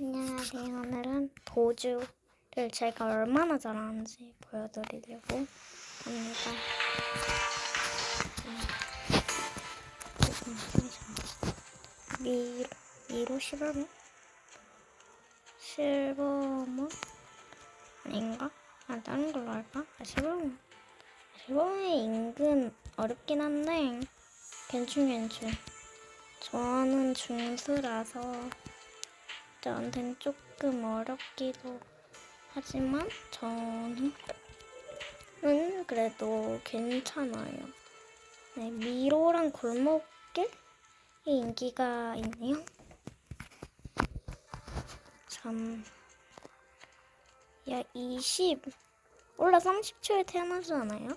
안녕하세요. 오늘은 도주를 제가 얼마나 잘하는지 보여드리려고 합니다. 미, 미로 실버몬? 실버몬? 아닌가? 아, 다른 걸로 할까? 아, 실버몬. 실버몬의 인근 어렵긴 한데, 괜춘, 괜춘. 저는 중수라서, 저한테는 조금 어렵기도 하지만 저는 은 그래도 괜찮아요. 네, 미로랑 골목길이 인기가 있네요. 참, 야, 20, 원래 30초에 태어나지 않아요?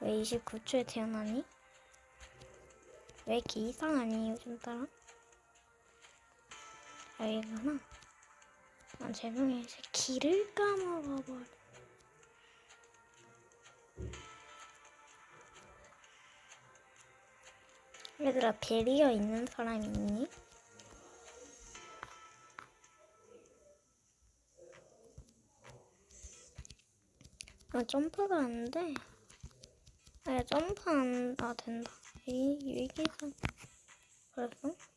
왜 29초에 태어나니? 왜 이렇게 이상하니, 요즘 따라? 여기구나. 아, 죄송해요. 제 길을 까먹어버려. 얘들아, 베리어 있는 사람 있니? 아, 점프가 안 돼. 아, 점프 안, 아, 된다. 이, 위기선. 그래서?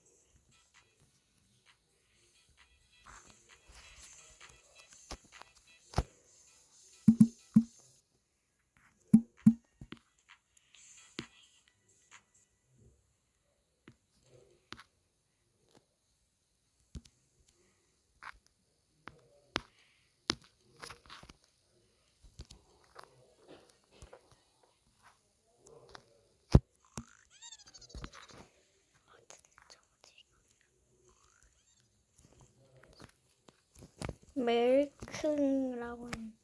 멜크라고 하는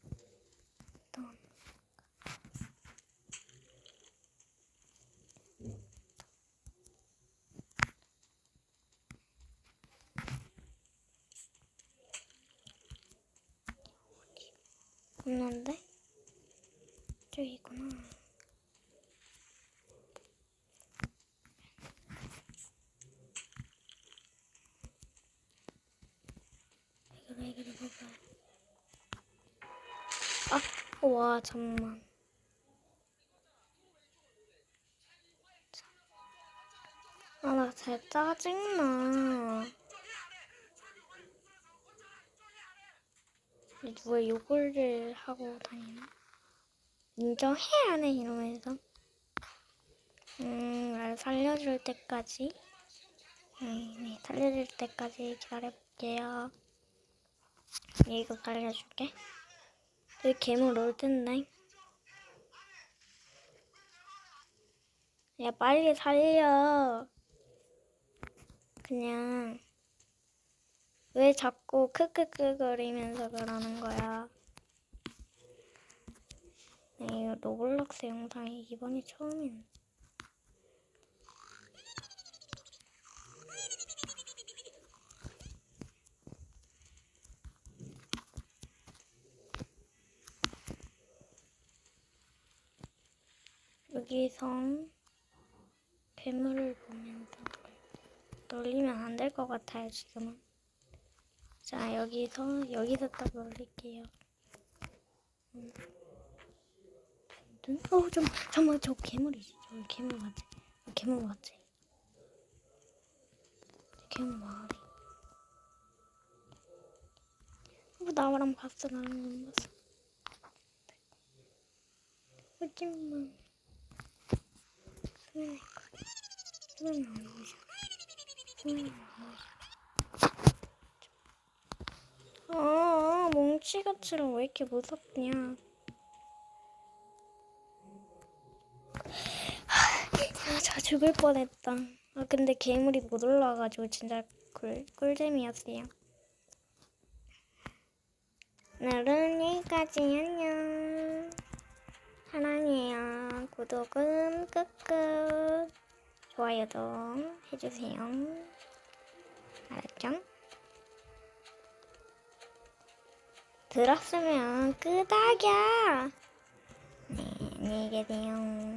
없는데? 저기구나. 이거 이거 이거 아, 와, 잠만. 아, 나 진짜 짜증나. 누가 욕을 하고 다니나? 인정해, 안 해, 이러면서. 음, 날 살려줄 때까지. 네, 네, 살려줄 때까지 기다려볼게요. 이거 살려줄게. 여기 괴물 올 텐데. 야, 빨리 살려. 그냥. 왜 자꾸 크크크 거리면서 그러는 거야? 네, 로블록스 영상이 이번이 처음인. 여기서 괴물을 보면서 놀리면 안 될 것 같아요, 지금은. 자, 여기서, 여기서 딱 놀릴게요. 음. 든- 어, 좀, 잠깐만, 저 괴물이지. 저 괴물 맞지? 저 괴물? 저 괴물 맞지? 어, 나랑 봤어, 나랑 안 봤어. 하지만, 아, 뭉치같이랑 왜 이렇게 무섭냐? 아, 저 죽을 뻔했다. 아, 근데 괴물이 못 올라와가지고 진짜 꿀, 꿀잼이었어요. 오늘은 여기까지 안녕. 구독은 끄끄. 좋아요도 해주세요. 알았죠? 들었으면 끄덕여. 네, 안녕히 계세요.